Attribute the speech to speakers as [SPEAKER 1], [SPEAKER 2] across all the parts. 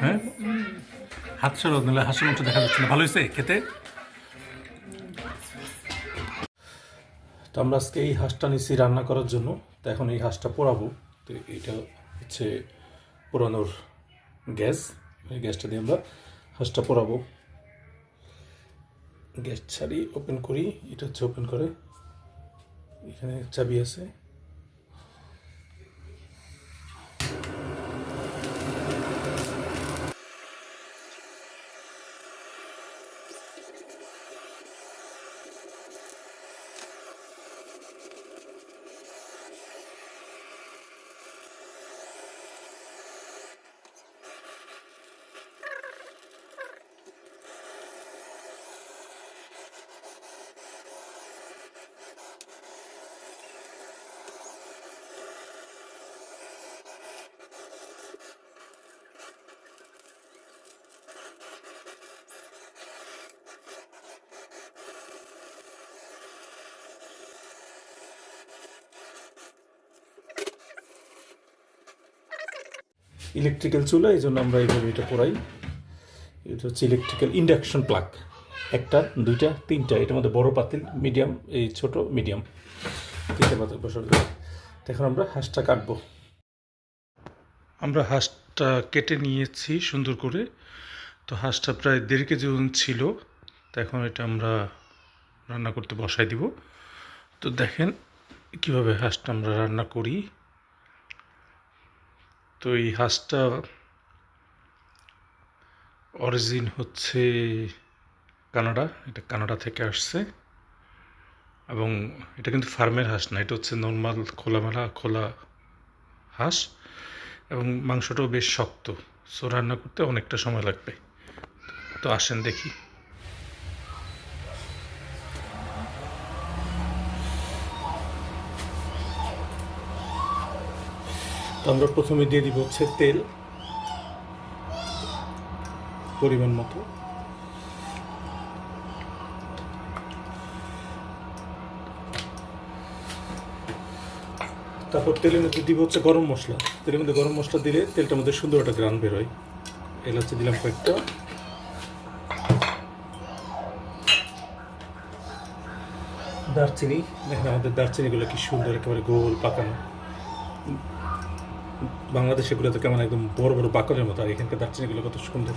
[SPEAKER 1] হ্যাঁ? হাত সরো নাহলে হাঁসের মাংস দেখা যাচ্ছে না। ভালো হয়েছে খেতে? তো আমরা আজকে এই হাঁসটা নিচ্ছি রান্না করার জন্য। তো এখন এই হাঁসটা পোড়াবো। তো এটা হচ্ছে পোড়ানোর গ্যাস। এই গ্যাসটা দিয়ে আমরা হাঁসটা পোড়াবো। গ্যাস ছাড়ি ওপেন করি। এটা হচ্ছে ওপেন করে। এখানে চাবি আছে। ইলেকট্রিক্যাল চুলা এই জন্য আমরা এইভাবে এটা পোড়াই। এটা হচ্ছে ইলেকট্রিক্যাল ইন্ডাকশন প্লাগ একটা, দুইটা, তিনটা, এটার মধ্যে বড় পাতিল মিডিয়াম এই ছোট মিডিয়াম তিনটা পাতিল বসানো। এখন আমরা হাঁসটা কাটবো। আমরা হাঁসটা কেটে নিয়েছি সুন্দর করে। তো হাঁসটা প্রায় দেড় কেজি ওজন ছিল। তো এখন এটা আমরা রান্না করতে বসাই দিব। তো দেখেন কীভাবে হাঁসটা আমরা রান্না করি। তো এই হাঁসটা অরিজিন হচ্ছে কানাডা, এটা কানাডা থেকে আসছে। এবং এটা কিন্তু ফার্মের হাঁস না, এটা হচ্ছে নর্মাল খোলামেলা, খোলা হাঁস। এবং মাংসটাও বেশ শক্ত, সো রান্না করতে অনেকটা সময় লাগবে। তো আসেন দেখি। তো আমরা প্রথমে দিয়ে দিব হচ্ছে তেল, পরিমাণ মতো। তারপর তেলের মধ্যে দিব হচ্ছে গরম মশলা। তেলের মধ্যে গরম মশলা দিলে তেলটার মধ্যে সুন্দর একটা গ্রান বেরোয় এলাচি দিলাম কয়েকটা। দারচিনি, দেখেন আমাদের দারচিনিগুলো কি সুন্দর, একেবারে গোল পাকানো। বাংলাদেশে এগুলো তো কেমন একদম বড় বড় বাকলের মতো, আর এখানকার দারচিনিগুলো কত সুন্দর।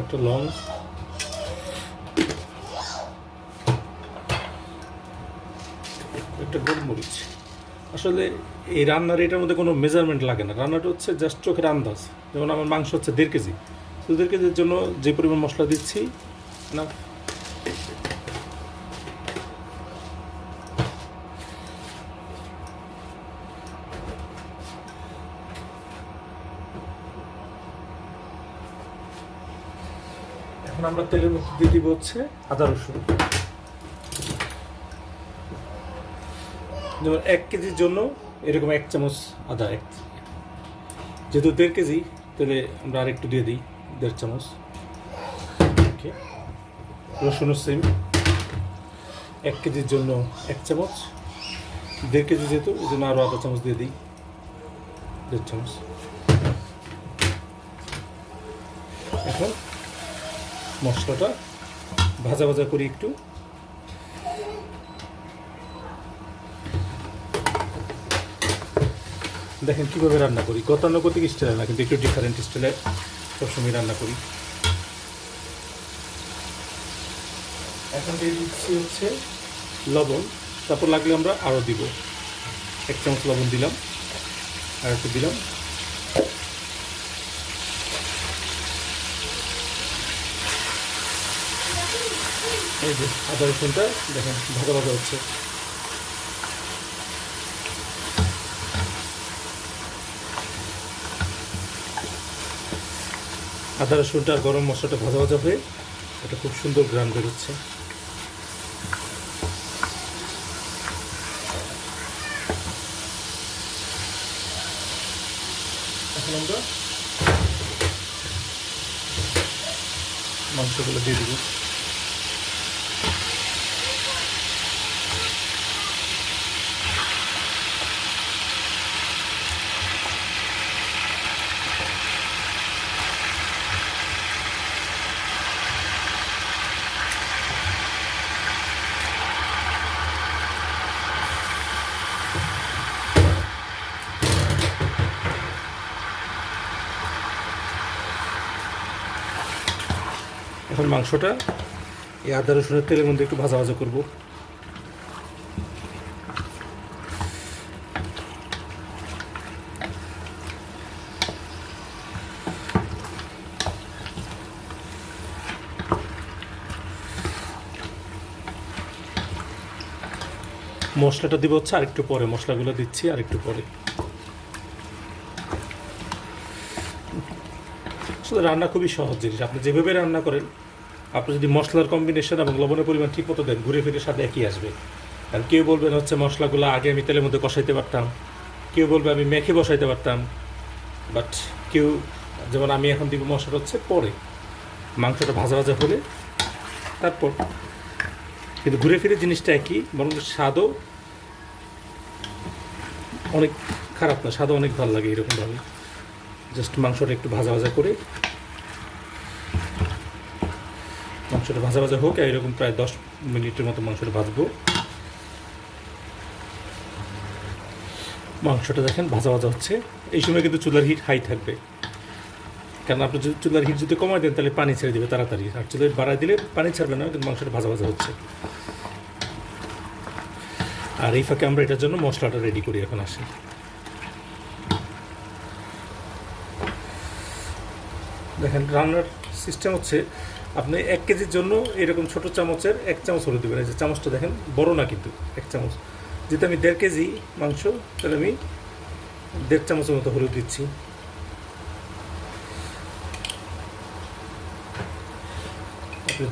[SPEAKER 1] একটা লং। একটা গোলমরিচ। আসলে এই রান্নার এটার মধ্যে কোনো মেজারমেন্ট লাগে না। রান্নাটা হচ্ছে জাস্ট চোখের আন্দাজ। যেমন আমার মাংস হচ্ছে দেড় কেজি। তো দেড় কেজির জন্য যে পরিমাণ মশলা দিচ্ছি, না? এখন আমরা তেলের মধ্যে দিয়ে দিব হচ্ছে আদা রসুন। যেমন এক কেজির জন্য এরকম এক চামচ আদা, এক যেহেতু দেড় কেজি, তাহলে আমরা আর একটু দিয়ে দিই দেড় চামচ। ওকে। রসুনও সেম। এক কেজির জন্য এক চামচ। দেড় কেজি যেহেতু, এই জন্য আরও আধা চামচ দিয়ে দিই। দেড় চামচ। এখন মশলাটা ভাজা ভাজা করি একটু। দেখেন কীভাবে রান্না করি। গতানুগতিক স্টাইলে না, কিন্তু একটু ডিফারেন্ট স্টাইলে সবসময় রান্না করি। এখন দিয়ে দিচ্ছি হচ্ছে লবণ। তারপর লাগলে আমরা আরও দিব। এক চামচ লবণ দিলাম, আর একটু দিলাম। এই যে আদা রসুনটা দেখেন ভাজা ভাজা হচ্ছে। আদা রসুনটা গরম মশলাটা ভাজা ভাজা হয়ে এটা খুব সুন্দর গ্রাম বেরোচ্ছে এখন আমরা মাংসগুলো দিয়ে দেবো। মাংসটা। এই আদা রসুনের তেলের মধ্যে একটু ভাজা ভাজা করব। মশলাটা দিব হচ্ছে আরেকটু পরে। মশলাগুলো দিচ্ছি আরেকটু পরে। রান্না খুবই সহজ জিনিস। আপনি যেভাবে রান্না করেন আপনি যদি মশলার কম্বিনেশন এবং লবণের পরিমাণ ঠিক মতো দেন, ঘুরে ফিরে সাথে একই আসবে। আর কেউ বলবেন হচ্ছে মশলাগুলো আগে আমি তেলের মধ্যে কষাইতে পারতাম, কেউ বলবে আমি মেখে বসাইতে পারতাম বাট কেউ, যেমন আমি এখন দিব মশলাটা হচ্ছে পরে। মাংসটা ভাজা ভাজা হলে তারপর, কিন্তু ঘুরে ফিরে জিনিসটা একই, বরং স্বাদও অনেক খারাপ না, স্বাদও অনেক ভালো লাগে এরকমভাবে। জাস্ট মাংসটা একটু ভাজা ভাজা করে মাংসটা ভাজা ভাজা হোক এরকম প্রায় দশ মিনিটের মতো মাংসটা ভাজবো। মাংসটা দেখেন, ভাজা ভাজা হচ্ছে। এই সময় কিন্তু চুলার হিট হাই থাকবে। কারণ আপনি যদি চুলার হিট যদি কমায় দেন, তাহলে পানি ছেড়ে দেবে তাড়াতাড়ি। আর চুলার বাড়ায় দিলে পানি ছাড়বে না, কিন্তু মাংসটা ভাজা ভাজা হচ্ছে। আর এই ফাঁকে আমরা এটার জন্য মশলাটা রেডি করি, এখন আসি দেখেন, রান্নার সিস্টেম হচ্ছে আপনি এক কেজির জন্য এরকম ছোট চামচের এক চামচ হলুদ দেবেন। এই যে চামচটা দেখেন, বড় না কিন্তু, এক চামচ। যেহেতু আমি দেড় কেজি মাংস, তাহলে আমি দেড় চামচের মতো হলুদ দিচ্ছি।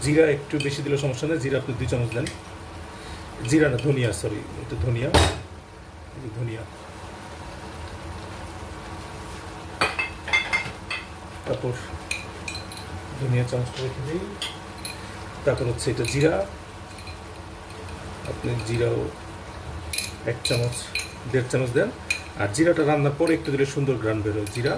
[SPEAKER 1] জিরা একটু বেশি দিলে সমস্যা নেই, জিরা আপনি দুই চামচ দেন। জিরা না, ধনিয়া সরি এটা ধনিয়া ধনিয়া। তারপর ধনিয়া চামচটা রেখে দিই। তারপর হচ্ছে এটা জিরা। আপনি জিরাও এক চামচ, দেড় চামচ দেন। আর জিরাটা রান্নার পরে একটু দিলে সুন্দর গ্রান বেরোয় জিরা।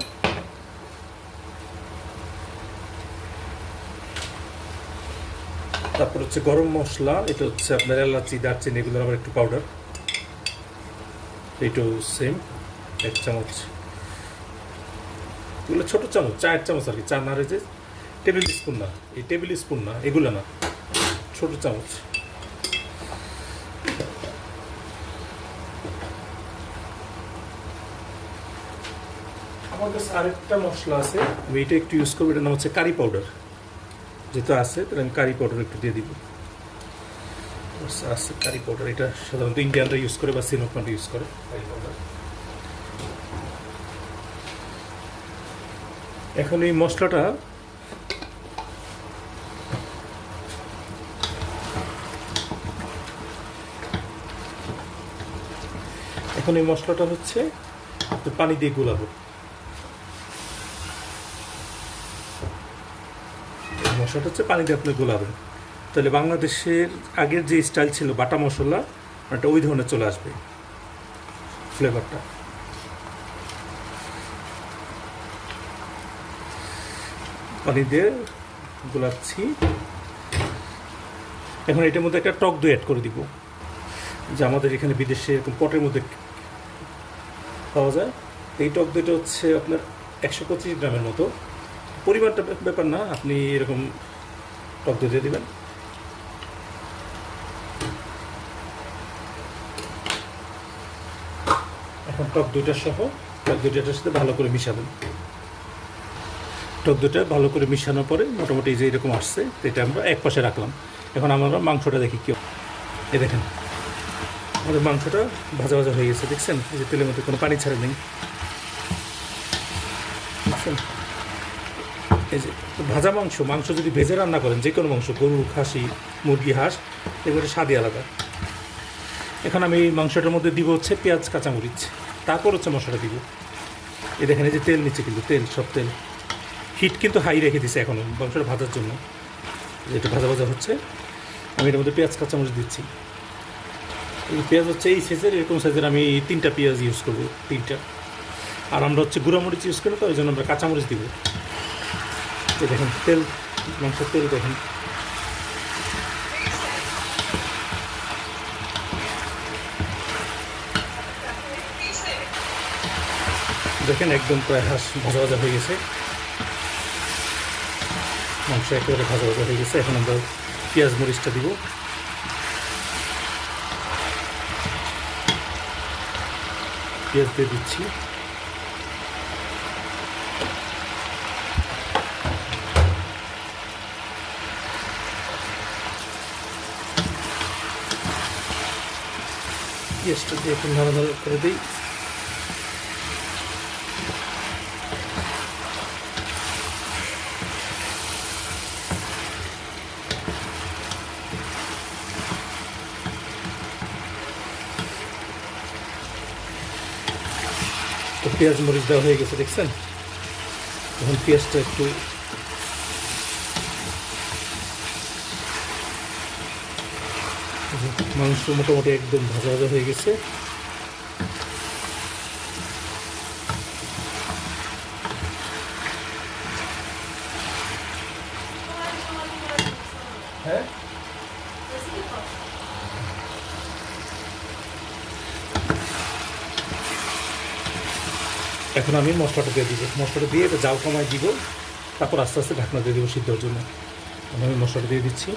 [SPEAKER 1] তারপর হচ্ছে গরম মশলা, এটা হচ্ছে আপনার এলাচি, দারচিনি, এগুলোর আবার একটু পাউডার এটাও সেম এক চামচ। এগুলো ছোটো চামচ, চায়ের চামচ আর কি, চা না রয়েছে টেবিল স্পুন না, এই টেবিল স্পুন না, এগুলো না, ছোট চামচ। আমার কাছে আরেকটা মশলা আছে, আমি এটা একটু ইউজ করব, এটার নাম হচ্ছে কারি পাউডার যেহেতু আছে, তাহলে আমি কারি পাউডার একটু দিয়ে দিব। আছে কারি পাউডার এটা সাধারণত ইন্ডিয়ানরা ইউজ করে বা সিনোকমানরা ইউজ করে কারি পাউডার এখন এই মশলাটা এখন এই মশলাটা হচ্ছে পানি দিয়ে গুলাবো। মশলাটা হচ্ছে পানি দিয়ে আপনি গোলাবেন। তাহলে বাংলাদেশের আগের যে স্টাইল ছিল বাটা মশলা ওটা ওই ধরনের চলে আসবে ফ্লেভারটা। পানি দিয়ে গোলাচ্ছি। এখন এটার মধ্যে একটা টক দই অ্যাড করে দিব। যে আমাদের এখানে বিদেশে এরকম পটের মধ্যে পাওয়া যায়। এই টক দইটা হচ্ছে আপনার একশো পঁচিশ গ্রামের মতো। পরিমাণটা ব্যাপার না, আপনি এরকম টক দই দিয়ে দেবেন। এখন টক দইটা সহ টক দইটার সাথে ভালো করে মিশাবেন। টক দইটা ভালো করে মিশানোর পরে মোটামুটি যে এরকম আসছে, এটা আমরা এক পাশে রাখলাম। এখন আমরা মাংসটা দেখি কেউ এ দেখেন। আমাদের মাংসটা ভাজা ভাজা হয়ে গেছে, দেখছেন? এই যে তেলের মধ্যে কোনো পানি ছাড়ে নেই। দেখছেন? এই যে ভাজা মাংস মাংস যদি ভেজে রান্না করেন, যে কোনো মাংস, গরু, খাসি, মুরগি, হাঁস, এগুলো স্বাদই আলাদা। এখন আমি এই মাংসটার মধ্যে দিব হচ্ছে পেঁয়াজ, কাঁচামরিচ। তারপর হচ্ছে মশলা দিব। এই দেখেন, এই যে তেল নিচ্ছে কিন্তু, তেল, সব তেল। হিট কিন্তু হাই রেখে দিছে এখনও মাংসটা ভাজার জন্য। যেটা ভাজা ভাজা হচ্ছে, আমি এটার মধ্যে পেঁয়াজ, কাঁচামরিচ দিচ্ছি। পেঁয়াজ হচ্ছে এই সাইজের এরকম সাইজের আমি তিনটা পেঁয়াজ ইউজ করব, তিনটা। আর আমরা হচ্ছে গুঁড়ামরিচ ইউজ করি তো, ওই জন্য আমরা কাঁচামরিচ দিব। এই দেখেন, তেল, মাংসের তেল দেখেন। দেখেন একদম প্রায় হাঁস ভাজা ভাজা হয়ে গেছে। মাংস একেবারে ভাজা ভাজা হয়ে গেছে। এখন আমরা পেঁয়াজ মরিচটা দিব। পেঁয়াজ দিয়ে দিচ্ছি। পেঁয়াজটা দিয়ে একটু নাড়ানাড়া করে দিই। পেঁয়াজ মরিচ দেওয়া হয়ে গেছে দেখছেন এখন পেঁয়াজটা একটু মাংস মোটামুটি একদম ভাজা ভাজা হয়ে গেছে হ্যাঁ এখন আমি মশলাটা দিয়ে দিব। মশলাটা দিয়ে এটা জাল কমায় দিব। তারপর আস্তে আস্তে ঢাকনা দিয়ে দেবো সিদ্ধর জন্য। আমি মশলাটা দিয়ে দিচ্ছি।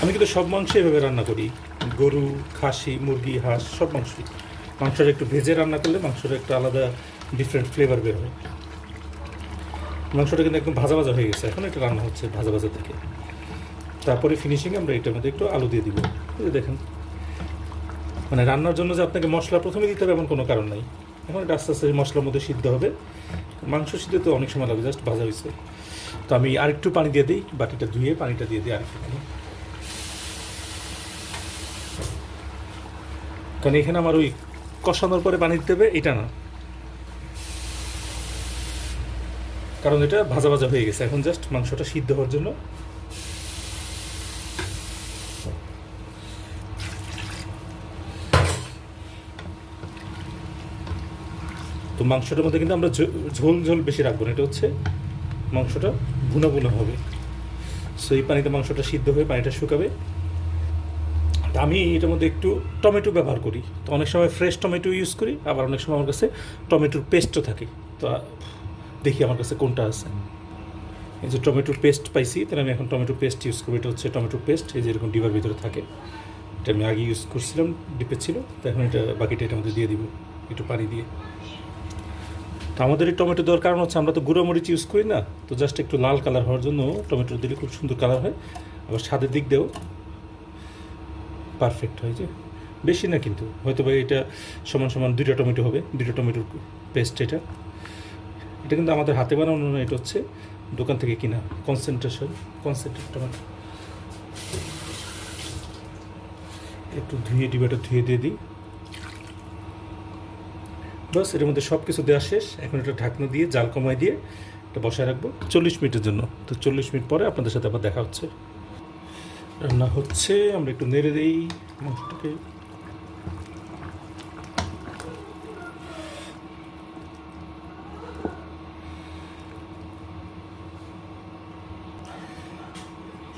[SPEAKER 1] আমি কিন্তু সব মাংস এভাবে রান্না করি। গরু, খাসি, মুরগি, হাঁস, সব মাংসই। মাংসটা একটু ভেজে রান্না করলে মাংসটা একটা আলাদা ডিফারেন্ট ফ্লেভার বের হয়। মাংসটা কিন্তু একদম ভাজা ভাজা হয়ে গেছে। এখন এটা রান্না হচ্ছে ভাজা ভাজা থেকে। তারপরে ফিনিশিংয়ে আমরা এটার মধ্যে একটু আলু দিয়ে দিব। দেখেন। মানে রান্নার জন্য যে আপনাকে মশলা প্রথমে দিতে হবে এমন কোনো কারণ নাই। এখন এটা আস্তে আস্তে মশলার মধ্যে সিদ্ধ হবে। মাংস সিদ্ধ তো অনেক সময় লাগবে জাস্ট ভাজা হয়েছে। তো আমি আরেকটু পানি দিয়ে দিই, বাটিটা ধুয়ে পানিটা দিয়ে দিই আরেকটু পানি কারণ এখানে আমার ওই কষানোর পরে পানি দিতে হবে, এটা না। কারণ এটা ভাজা ভাজা হয়ে গেছে। এখন জাস্ট মাংসটা সিদ্ধ হওয়ার জন্য তো মাংসটার মধ্যে কিন্তু আমরা ঝোল ঝোল বেশি রাখব না, এটা হচ্ছে মাংসটা ভুনা ভুনা হবে। সো এই পানিতে মাংসটা সিদ্ধ হয়ে পানিটা শুকাবে। আমি এটার মধ্যে একটু টমেটো ব্যবহার করি। তো অনেক সময় ফ্রেশ টমেটো ইউজ করি, আবার অনেক সময় আমার কাছে টমেটোর পেস্টও থাকে। তো দেখি আমার কাছে কোনটা আছে। এই যে টমেটোর পেস্ট পাইছি, তাহলে আমি এখন টমেটো পেস্ট ইউজ করব। এটা হচ্ছে টমেটো পেস্ট, এই যে এরকম ডিবার ভিতরে থাকে। এটা আমি আগে ইউজ করছিলাম, ডিপে ছিল। তো এখন এটা বাকিটা এটা আমাদের দিয়ে দিব, একটু পানি দিয়ে। তো আমাদের এই টমেটো দেওয়ার কারণ হচ্ছে আমরা তো গুঁড়ো মরিচ ইউজ করি না। তো জাস্ট একটু লাল কালার হওয়ার জন্য টমেটো দিলে খুব সুন্দর কালার হয়। আবার স্বাদের দিক দিয়েও পারফেক্ট হয় যে। বেশি না কিন্তু হয়তো বা এটা সমান সমান দুইটা টমেটো হবে, দুইটা টমেটোর পেস্ট এটা। এটা কিন্তু আমাদের হাতে বানানো না এটা হচ্ছে দোকান থেকে কিনা কনসেন্ট্রেশন কনসেন্ট্রেট টমেটো একটু ধুয়ে, ডিবাটা ধুয়ে দিয়ে দিই। বাসের মধ্যে সব কিছু দেওয়া শেষ। এখন এটা ঢাকনা দিয়ে, জাল কমায় দিয়ে এটা বসায় রাখব চল্লিশ মিনিটের জন্য। তো চল্লিশ মিনিট পরে আপনাদের সাথে আবার দেখা হচ্ছে। রান্না হচ্ছে, আমরা একটু নেড়ে দিই মাংসটাকে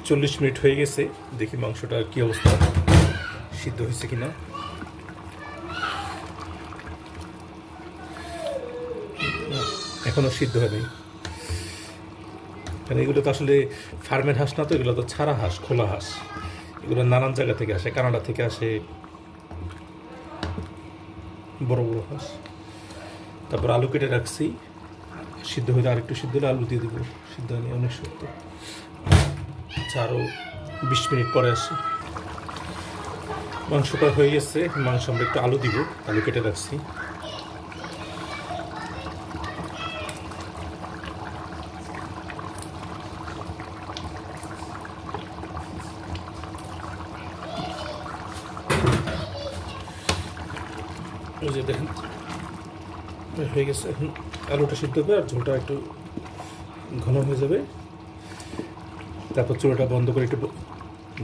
[SPEAKER 1] চল্লিশ মিনিট হয়ে গেছে, দেখি মাংসটা কি অবস্থা, সিদ্ধ হয়েছে কিনা। এখনও সিদ্ধ হয়নি কারণ এগুলো তো আসলে ফার্মের হাঁস না তো, এগুলো তো ছাড়া হাঁস, খোলা হাঁস। এগুলো নানান জায়গা থেকে আসে, কানাডা থেকে আসে। বড় বড় হাঁস। তারপর আলু কেটে রাখছি। সিদ্ধ হলে আরেকটু সিদ্ধ হলে আলু দিয়ে দেবো। সিদ্ধ হয়নি, অনেক সত্য আছে আরও বিশ মিনিট পরে আসি। মাংসটা হয়ে গেছে, মাংস আমরা একটু আলু দিব, আলু কেটে রাখছি। যে দেখেন, হয়ে গেছে, এখন আলুটা সিদ্ধ হবে আর ঝোলটা একটু ঘন হয়ে যাবে। তারপর চুলাটা বন্ধ করে একটু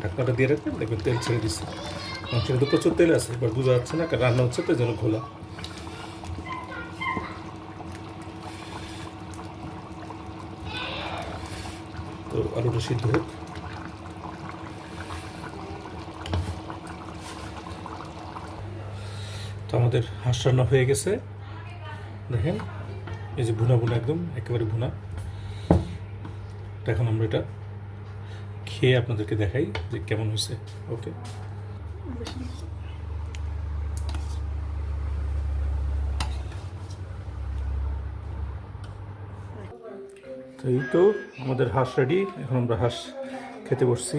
[SPEAKER 1] ঢাকনাটা দিয়ে রাখবেন দেখবেন তেল ছেড়ে দিচ্ছে মাংসের তো প্রচুর তেল আছে, এবার বোঝা যাচ্ছে না রান্না হচ্ছে তো যেন ঘোলা। তো আলুটা সিদ্ধ হোক। তো আমাদের হাঁস রান্না হয়ে গেছে। দেখেন, এই যে ভুনা ভুনা একদম, একেবারে ভুনা। এখন আমরা এটা খেয়ে আপনাদেরকে দেখাই যে কেমন হয়েছে। ওকে। এই তো আমাদের হাঁস রেডি এখন আমরা হাঁস খেতে বসছি।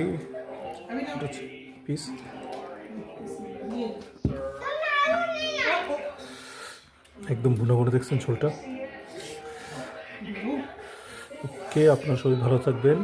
[SPEAKER 1] পিস একদম ভুনা ভুনা দেখছেন ঝোলটা। ওকে, আপনার সবাই ভালো থাকবেন।